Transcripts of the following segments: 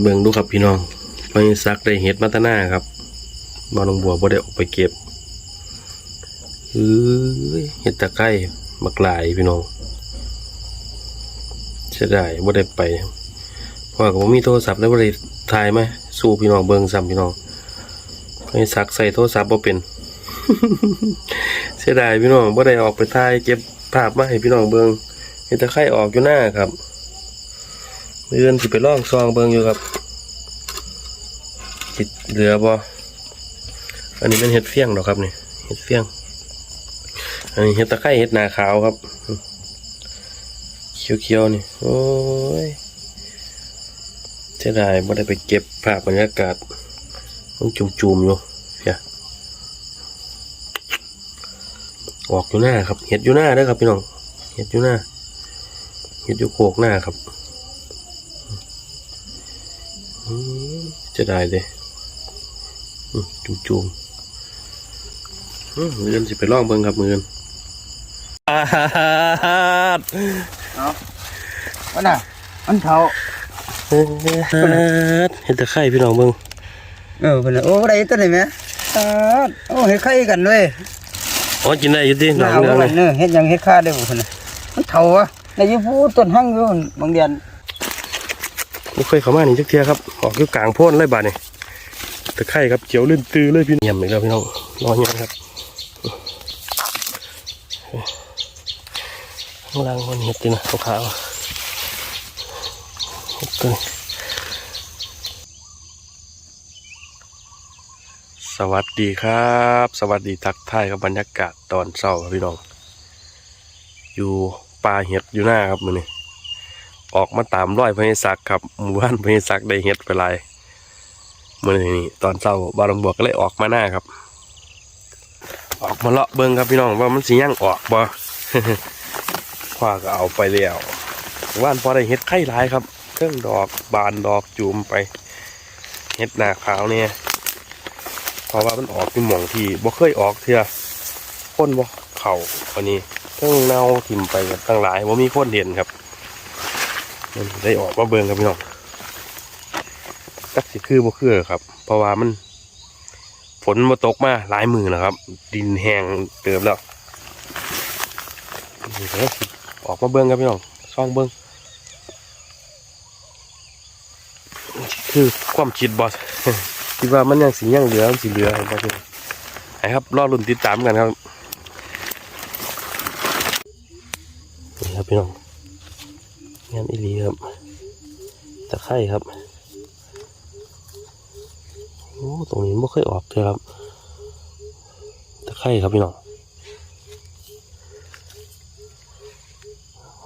เบิ่งดูครับพี่น้องไปซักได้เห็ดมาตนาครับบานองบัวบ่ได้ออกไปเก็บเอ้ยเห็ดตะไคร้บักลายพี่น้องเสียดายบ่ได้ไปเพราะว่าก็บ่มีโทรศัพท์แล้วบ่ได้ถ่ายไหมสู้พี่น้องเบิ่งซ้ำพี่น้องไปซักใส่โทรศัพท์บ่เป็นเสียดายพี่น้องบ่ได้ออกไปถ่ายเก็บภาพมาให้พี่น้องเบิ่งเห็ดตะไคร้ออกอยู่หน้าครับ เดือนสิไปล่องซองเบิงอยู่ครับจิตเหลือบ่อันนี้เป็นเห็ดเฟี้ยงดอครับนี่เห็ดเฟี้ยง อันนี้เห็ดตะไคร้เห็ดนาขาวครับ เขียวๆนี่ โอ้ยเสียดายบ่ได้ไปเก็บภาพบรรยากาศมันจุ่มๆอยู่เพียออกอยู่หน้าครับ เห็ดอยู่หน้าด้อครับพี่น้อง เห็ดอยู่หน้า เห็ดอยู่โคกหน้าครับ จะได้เลยอืมจุ่มจุ่มๆอืมมืออนสิไปลองเบิ่งครับมืออนอาฮาดมันน่ะมันเท่าเห็นแต่ไข่พี่น้องเบิ่งเออเพิ่นน่ะโอ้ได้ตัวนี้แหมตาดโอ้เฮ็ดไข่กันเว้ยอ๋อกินได้อยู่ที่หนองเอาเรืองไว้เลยเนอะเฮ็ดหยังเฮ็ดค่าได้บ่เพิ่นน่ะมันเท่าอะได้อยู่ผู้ต้นหั่งอยู่บางเดือน ไม่เคยเข้ามานี่จักเทียครับออกอยู่กลางโพ้นเลยบาดนี่ตะไคร่ครับเขียวลื่นตือเลยพี่เยี่ยมเลยครับพี่น้องรอเงี้ยครับข้างล่างมันเห็ดตินะขาวๆเห็ดตัวนี้สวัสดีครับ สวัสดีทักทายกับบรรยากาศตอนเช้าครับพี่น้อง อยู่ป่าเห็ดอยู่หน้าครับมือนี้ ออกมาตามร้อยพญศักดิ์ครับหมู่บ้านพญศักดิ์ได้เห็ดไปหลายมื่อนี้ตอนเช้าบารมบวกก็เลยออกมาหน้าครับ ออกมาเลาะเบิ้งครับพี่น้องว่ามันสิย่างออกบ่พ่อก็เอาไปแล้วว่านพอได้เห็ดไข่ลายครับ เครื่องดอกบานดอกจูมไปเห็ดหนาขาวเนี่ยเพราะว่ามันออกที่หม่องที่บ่เคยออกเทื่อคนบ่เข่าวันนี้เครื่องเน่าทิ่มไปกันตั้งหลายว่ามีคนเห็นครับ มันได้ออกมาเบิ่งครับพี่น้องจักสิคือบ่คือครับ เพราะว่ามัน ฝนมาตกมาหลายมือนะครับ ดินแห้งเติมแล้วออกมาเบิ่งครับพี่น้องซ่องเบิ่งคือความคิดบอสคิดว่ามันยังสียังเหลือสีเหลือเห็นไหมพี่ไอ้ครับรอรุ่นติดตามกันครับนี่ครับพี่น้อง งานอีหลีครับ ตะไคร่ครับ โอ้ ตรงนี้ไม่เคยออกเลยครับ ตะไคร่ครับพี่น้อง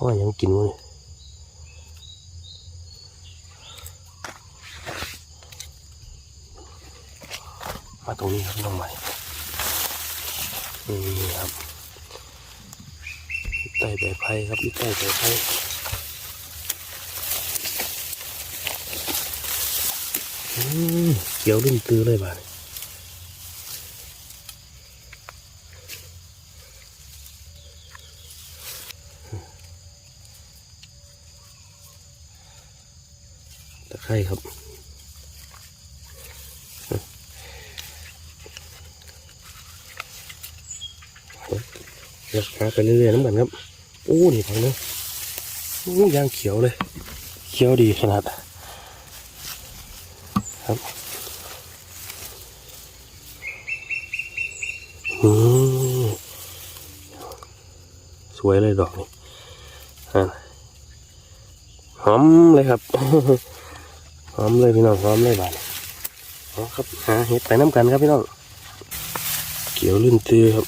ว่ายังกินวะเนี่ยมาตรงนี้ครับน้องใหม่นี่ครับใต้ใบไผ่ครับใต้ใบไผ่อืม เขียวลื่นตื้อเลยบ้านตะไคร่ครับเดี๋ยวหาไปเรื่อยๆน้ำกันครับโอ้นี่ฟังเนะโอ้ยางเขียวเลย เขียวดีขนาด ครับอืม สวยเลยดอกนี่หอมเลยครับหอมเลยพี่น้องหอมเลยบานี้เอครับหาเห็ดไปน้ำกันครับพี่น้องเขียวลื่นตื้อครับ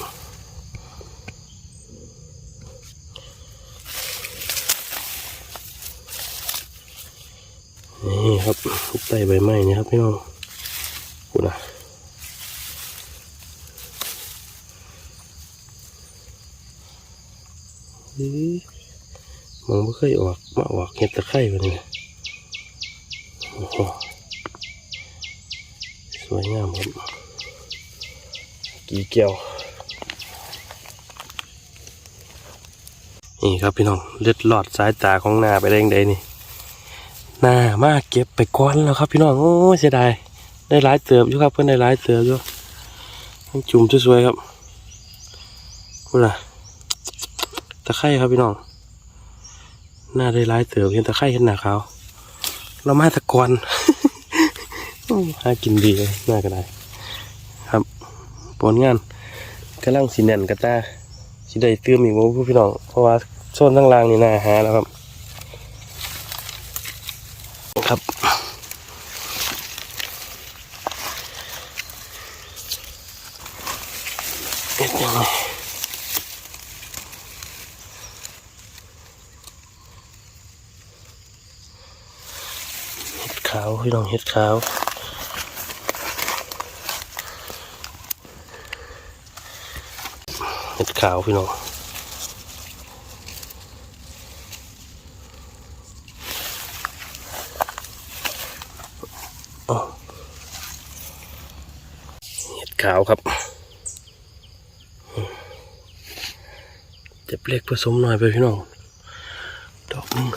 นี่ครับใต้ใบไม้นี่ครับพี่น้องกูนะอื้อ มองไม่เคยออกมาออกเห็ดตะไคร้แบบนี้สวยงามครับกี่เกี่ยวนี่ครับพี่น้องเลือดหลอดสายตาของหน้าไปได้ยังไงนี่น่ามาเก็บไปก้อนแล้วครับพี่น้องโอ้เสียดายได้หลายเติบอยู่ครับเพื่อนได้หลายเติบอยู่จุ่มสวยๆครับพูดละตะไคร่ครับพี่น้อง หน้าได้ร้ายเติบเห็นตะไคร่เห็นหนาขาวเรามาตะกอนหากินดีเลยน่าก็ได้ ครับผลงานกำลังสีแน่นกระตาสิได้เติมอีกบ่พี่น้องเพราะว่าโซนตั้งล่างนี่น่าหาแล้วครับเอ็ดยังไงเห็ดขาว พี่น้องเห็ดขาวเห็ดขาวพี่น้องเห็ดขาวครับเจ็บเล็กผสมหน่อยไปพี่น้อง ดอกหนึง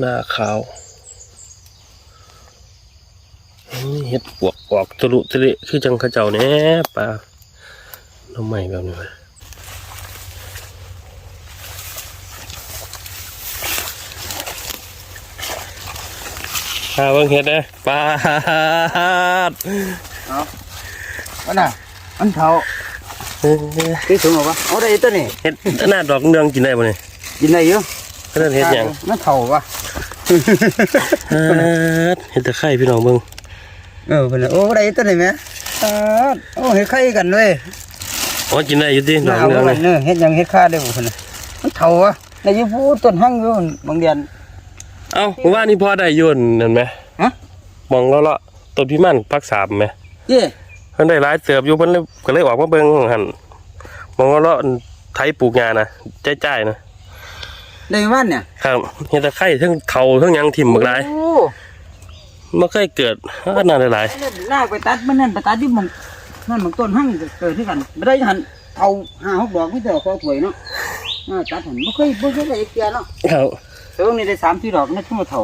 หน้าขาวนี่เห็ดปวกออกทะลุทะเลคือจังเข้าเจ้าเนี่ยปลาน้ำใหม่แบบนี้ไหมหาเบิ่งเห็ดนะปลาดว่าน่ะมันเถาเอ้ยที่สูงหรอวะเอาได้ตัวนี้เห็ดหน้าดอกเนืองกินได้บ่เนี่ยกินได้อยู่ก็นั่นเห็ดหยังมันเถาวะ ปาดเห็ดตะไคร้พี่น้องเบิ่งเออเพิ่นน่ะโอ้ได้ตัวนี้แหมตาดโอ้เฮ็ดไข่กันเว้ยอ๋อกินได้อยู่ที่ดน่าอกเอาเนืองไว้นี่เนอะเฮ็ดหยังเฮ็ดค่าได้บ่เพิ่นน่ะมันเถาวะในอยู่ผู้ต้นหั่งอยู่บางเดือน เอ้าเมื่อวานนี้พอได้อยุ่นนั่นไหมฮะ มองแล้วเลาะต้นพิมันพักสามไหมเจ้เพิ่นได้หลายเติบอยู่เพิ่นเลยก็เลยออกมาเบิ่งหั่นมองแล้วเลาะไถปลูกงานะจ่ายๆนะ ได้วันเนี่ยครับเห็ดตะไคร้ทั้งเข่าทั้งหยังถิ่มบักหลายโอ้บ่เคยเกิดขนาดหลายลากไปตัดมันนั่นไปตัดที่หมันนั่นหมันต้นหั่งเกิดที่กันบ่ได้หันเอาห้าหกดอกมีแต่ขอถวยเนาะอ่าตัดหันบ่เคยบ่เคยได้อีกเตียเนาะๆครับแต่ว่านี่ได้สามสี่ดอกนี่ทั้งหมดเท่า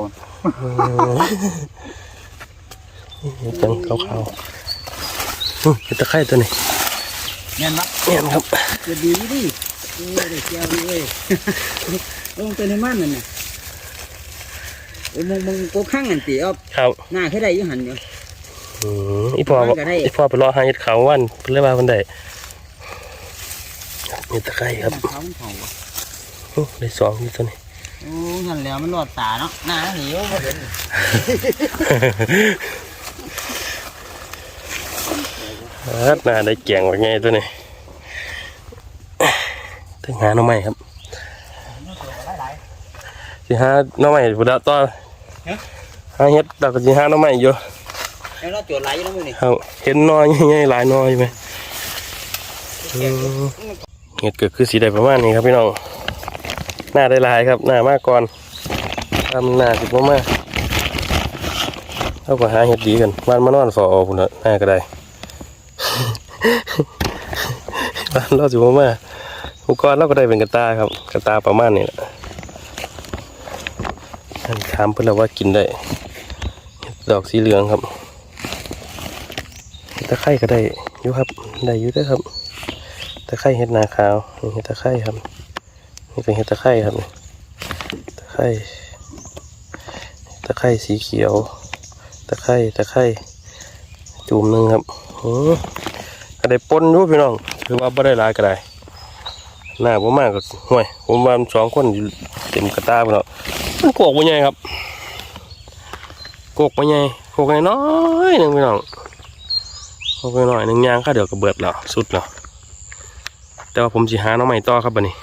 จังขาวๆอื้อเห็ดตะไคร้ตัวนี้แม่นบ่ เนี่ยครับ จะดีดิเออได้เจียวดีเว้ย ลงตัวในมันนั่นน่ะโอ้มึงมึงกูข้างนั่นติเอาครับหน้าแค่ได้อยู่หันอยู่ อืมอีพ่อบอกว่าก็ได้ อีพ่อไปรอหาเห็ดขาววันเพิ่นเลยว่าเพิ่นได้เห็ดตะไคร้ครับเขามันเผาอื้อได้สองนี่ตัวนี้โอ้หันแล้วมันรอดตาเนาะหน้าหนีวบ่เห็นฮัดน่าได้แกงว่าไงตัวนี้ถึงหาหน่อไม้ครับ สิหาหน่อไม้บุดาต่อหาเห็ดเราก็สิหาหน่อไม้อยู่แล้วเราโจดไหลอยู่แล้วมื้อนี่ครับเห็นหน้อยใหญ่ๆหลายหน้อยไหมอืมเห็ดเกิดคือสีได้ประมาณนี้ครับพี่น้องหน้าได้หลายครับหน้ามากก่อนทำหน้าสิบมากเอาก็หาเห็ดดีกันบ้านมานอนฟออพุ่นน่ะหน้าก็ได้ บ้านเราสิบมากอุปกรณ์เราก็ได้เป็นกระตาครับกระตาประมาณนี้แหละอัน ถามเพื่อนเราว่ากินได้ ดอกสีเหลืองครับตะไคร่ก็ได้ยู่ครับ ได้ยู่เด้วยครับ ตะไคร่เห็ดนาขาวนี่เห็ดตะไคร่ครับ นี่เป็นเห็ดตะไคร่ครับตะไคร่ตะไคร่สีเขียว ตะไคร่ตะไคร่จุ่มหนึ่งครับอือก็ได้ปนยูพี่น้องคือว่าไม่ได้ลายก็ได้หน้าผมมากก็ห่วยผมมาสองคนเต็มกระตาไปแล้ว โกกไปไงครับโกกไปไงโกกน้อยหนึ่งพี่น้องโอเคหน่อยหนึ่งยางค่ะเดี๋ยวก็เบิดแล้วสุดแล้วแต่ว่าผมสิหาน้องใหม่ต่อครับบัดนี้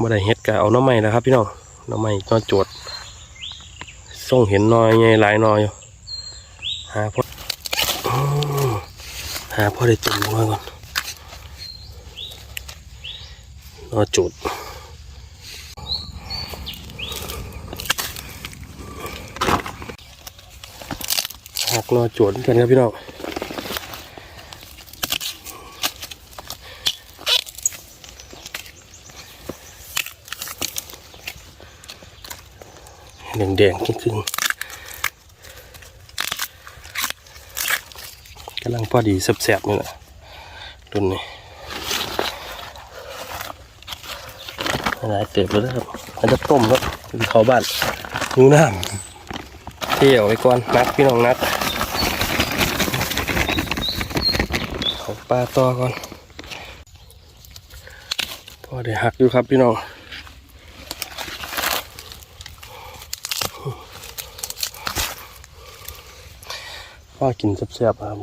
บ่ได้เฮ็ดก็เอาน้องใหม่แล้วครับพี่น้องน้องใหม่นอโจดส่งเห็นน้อยไงหลายน้อยอยู่หาพออืมหาพอได้ตุ่มลงมาก่อนนอโจด นอโจดกันครับพี่น้องแดงๆจริงๆกำลังพอดีแสบๆนี่แหละตุ่นนี่หลายเติบแล้วครับอันจะต้มแล้วเขาวบ้านนิ้วน้ำเที่ยวไปก่อนนักพี่น้องนัก ลาต่อก่อนพอได้หักอยู่ครับพี่น้องพ่อกินแซ่บๆครับ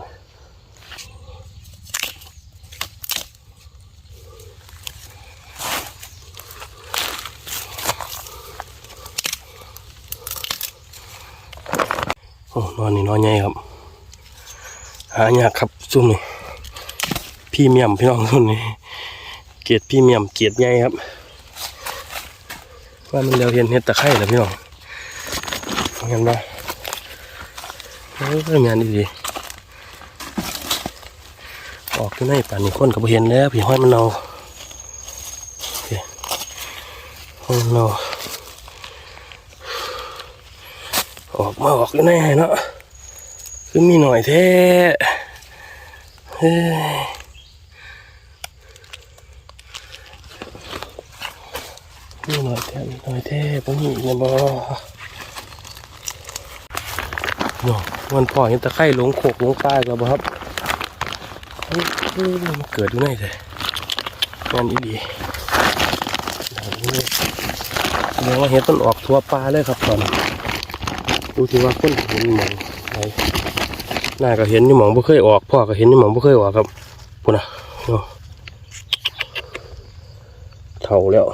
โอ้นอนนี่นอนใหญ่ครับ หายากครับซุ่มนี่ พี่เมียมพี่น้องซุ่มนี่เกียดพี่เมียมเกียดใหญ่ครับ ว่ามันเร็วเห็นเห็ดตะไคร่เหรอพี่น้องเห็นปะเอองานดีๆออกที่ไหนป่านนี้คนกับเห็นแล้วพี่ห้อยมันเอาโอเคห้อยมันเอาออกมาออกที่ไหนให้เนาะคือมีหน่อยแท้เฮ้ยมีหน่อย แท้มีหน่อยแท้ปะนี่นี่บ่เนาะมันพอเห็นตะไคร่หลงโขกหลงปลายกับบ่ครับมันเกิดอยู่ไหนเลยงานอีดีเดี๋ยวว่าเห็นต้นออกทั่วปลาเลยครับตอนดูที่ว่าคนเห็นหมองไหนหน้าก็เห็นอยู่หมองบ่เคยออกพ่อก็เห็นอยู่หมองบ่เคยออกครับปุ่นนะเนาะเท่าแล้ว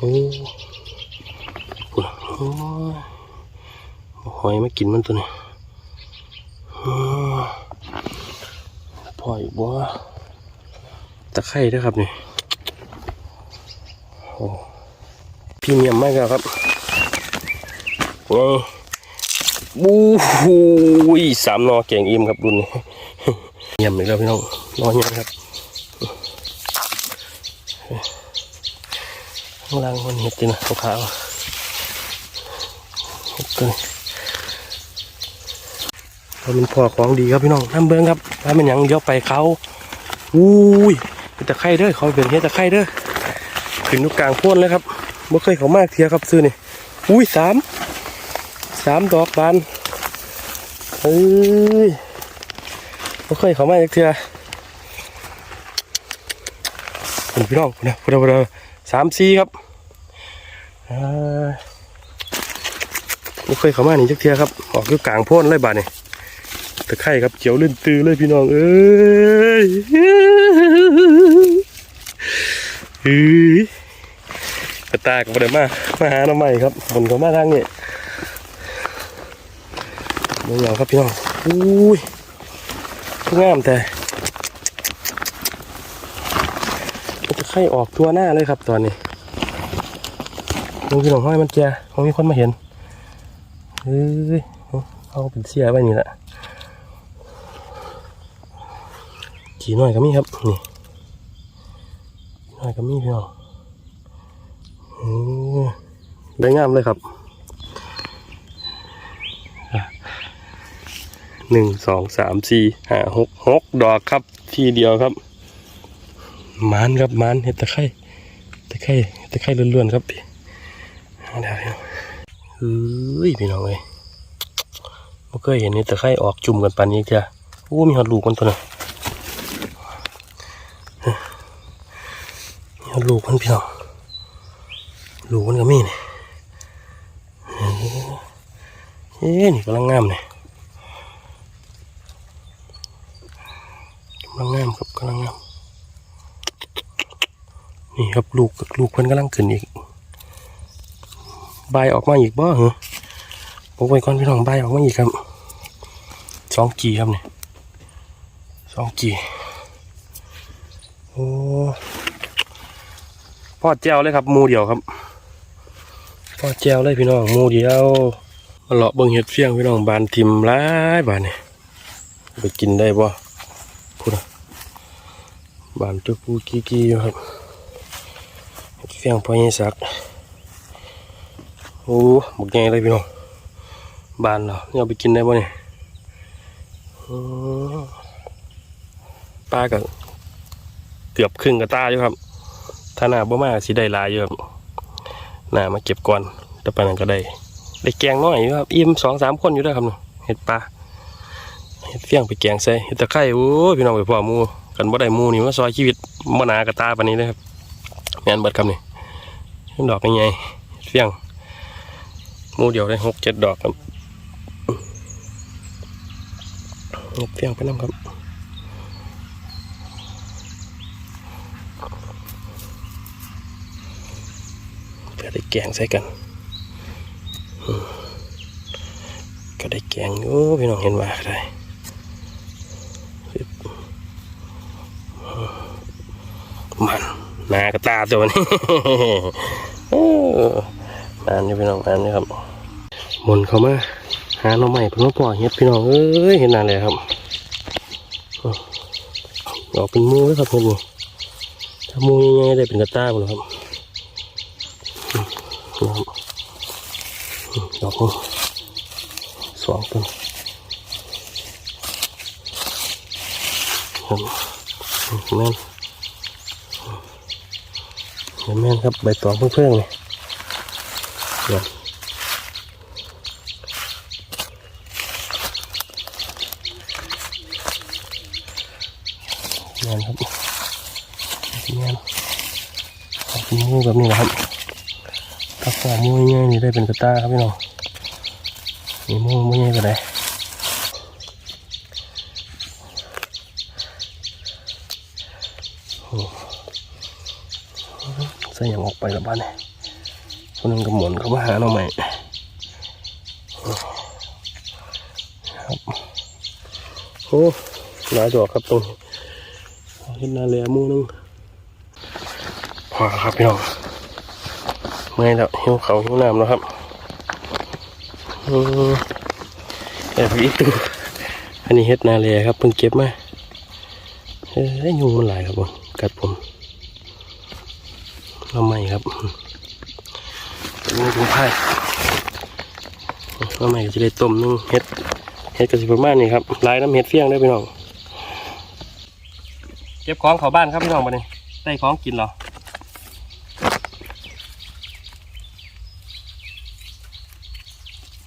โอ้หอยไม่กินมันตัวนี้อ้อปล่อยบัวตะไคร่ด้วยครับนี่โอ้พี่เมียมมากแล้วครับโอ้บูฮูยสามนอเก่งอิ่มครับรุ่นนี้เยี่ยมเลยครับพี่น้องนอนยังครับ ข้างล่างมันเห็ดจีนะขาวๆตัวเราเป็นพ่อของดีครับพี่น้องน้ำเบิ้งครับถ้าเป็นยังเดี๋ยวไปเขาอุ้ยเป็นตะไคร่เด้อเขาเป็นเฮ็ดตะไคร่เด้อขึ้นอยู่กลางโพ้นเลยครับบ่เคยเขามากเทียครับซื้อนี่อุ้ยสามสามดอกบานเอ้ยบ่เคยเขามาจากเทียคุณพี่น้องคุณนะคุณเรา สามสี่ครับไม่เคยเข้ามานี่จักเทียครับ ออกอยู่กลางโพ้นเลยบาดนี่ตะไคร่ครับเขียวลื่นตือเลยพี่น้อง เอ้ยเฮ้ยกระตากมาเดมา มาหาหน้ำใหม่ครับบนเขามาทางนี้เมืองเหล่าครับพี่น้องอุ้ยงามแต่ ตะไคร่ออกทั่วหน้าเลยครับตอนนี้ลุงพี่น้องห้อยมันแก่คงมีคนมาเห็นเฮ้ยเอาเป็นเสียไปนี่แหละขี่หน้อยก็มีครับนี่หน้อยก็มีพี่น้องอืมได้งามเลยครับหนึ่งสองสามสี่ห้าหกหกดอกครับทีเดียวครับ มันครับมันเห็ดตะไคร่ตะไคร่ตะไคร่ล้วนๆครับพี่เดี๋ยวเดี๋ยวเฮ้ยพี่น้องเอ้ยบ่เคยเห็นนี่ตะไคร่ออกจุ่มกันปานนี้จ้ะโอ้มีหอดลูกมันตัวน่ะมีหอดลูกมันพี่น้องลูกมันก็มีนี่เฮ้ยนี่กำลังงามเลยกำลังงามครับกำลังงาม นี่ครับลูกลูกมันกำลังขึ้นอีกใบออกมาอีกบ่เหรอปกไว้ก่อนพี่น้องใบออกมาอีกครับสองกีครับเนี่ยสองกีโอ้พ่อแจวเลยครับมูเดียวครับพ่อแจวเลยพี่น้องมูเดียวมาเลาะเบิ่งเห็ดเฟียงพี่น้องบานทิมร้ายบานนี่ไปกินได้บ่พูดนะบานจุกปูกี้กี้ครับ เฟียงพ่อใหญ่สักโอ้บักใหญ่เลยพี่น้องบานเหรอเนี่เอาไปกินได้บ่เนี่ยอืมปลากับเกือบครึ่งกระตาอยู่ครับ ถ้าหน้าบ่มากสิได้ลายอยู่ครับหนามาเก็บก่อนแต่ปานนั้นก็ได้ได้แกงน้อยอยู่ครับอิ่มสองสามคนอยู่ได้ครับเนเห็ดปลาเห็ดเฟี้ยงไปแกงใส่เห็ดตะไคร้โอ้พี่น้องไปพ่อมูกันบ่ได้มูนี่มาซอยชีวิตบ่หนากระตาปานนี้เลยครับแม่นเบิดครับนี่ ดอกใหญ่ๆเห็ดเฟี้ยงมูเดียวได้หกเจ็ดดอกครับเห็ดเฟี้ยงไปน้ำครับเพื่อได้แกงใส่กัน ก็ได้แกงอยู่พี่น้องเห็นว่าได้มัน หนากระตาตัวนี้เออนานนี่พี่น้องนานนี่ครับหมุนเข้ามาหาหน่อใหม่เพิ่งมาปล่อยเฮ็ดพี่น้องเอ้ยเห็นนานเลยครับออกเป็นมูเลยครับเห็นนี่ถ้ามูยังไงได้เป็นกระตาหมดครับนี่ครับอืมดอกนี้สองต้นครับแม่ แม่นครับใบตองเพื่อนๆเลยเนี่ยแม่นครับแม่นเอาเป็นมูแบบนี้นะครับถ้าฝ่ามูง่ายนี่ได้เป็นกระตาครับพี่น้องมีมูมูนี่ก็ได้โอ้ใส่อย่างออกไปแล้วบ้านนี่คนนึงก็หมุนเข้ามาหาเราใหม่ครับโอ้หลายดอกครับตรงเห็นนาเลียมูนึงพอครับพี่น้องเมื่อยแล้วหิวเขาหิวน้ำแล้วครับอืมแต่อีกตัวอันนี้เฮ็ดนาเลยครับเพิ่งเก็บมาเอ้ยยุงมันหลายครับผมกัดผม เราไม่ครับนี่ถุงผ้าเราไม่จะได้ต้มนึ่งเฮ็ดเฮ็ดกระสิประมาณนี้ครับลายน้ำเฮ็ดเฟี้ยงได้พี่น้องเก็บของเขาบ้านครับพี่น้องมาเนี่ยได้ของกินเหรอ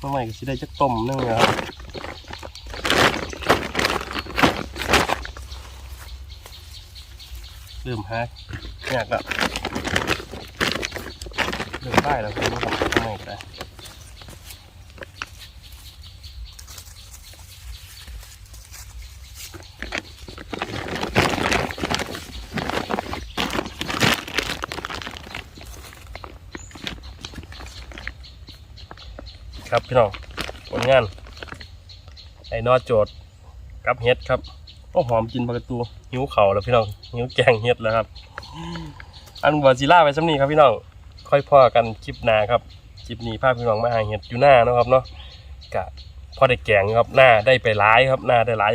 น้องใหม่ก็สิได้จักต้มนึงนะครับ เริ่มหายากแล้วเริ่มได้แล้วครับน้องใหม่ก็ได้ครับพี่น้องผลงานไอ้นอโจดกับเฮ็ดครับ โอ้หอมกินปลากระตูหิวเข่าแล้วพี่น้องหิวแกงเฮ็ดแล้วครับ อันบอจิล่าไปซ้ำนี้ครับพี่น้องค่อยพ่อกันคลิปหน้าครับคลิปนี้พาพพี่น้องมาหาเฮ็ดอยู่หน้านะครับเนาะกะพอได้แกงครับหน้าได้ไปหลายครับหน้าได้หลาย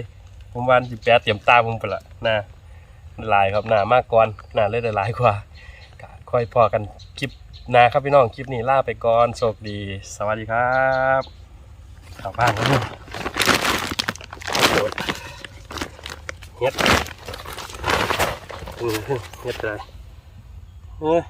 ผมวันสิแปดเตรียมตาผมไปละหน้าหลายครับหน้ามากก่อนหน้าเลยได้หลายกว่ากะค่อยพ่อกันคลิปหน้าครับพี่น้องคลิปนี้ลาไปก่อนโชคดี สวัสดีครับกลับบ้านครับโดด เฮ็ดอือเฮ็ดอะไรเฮ้ย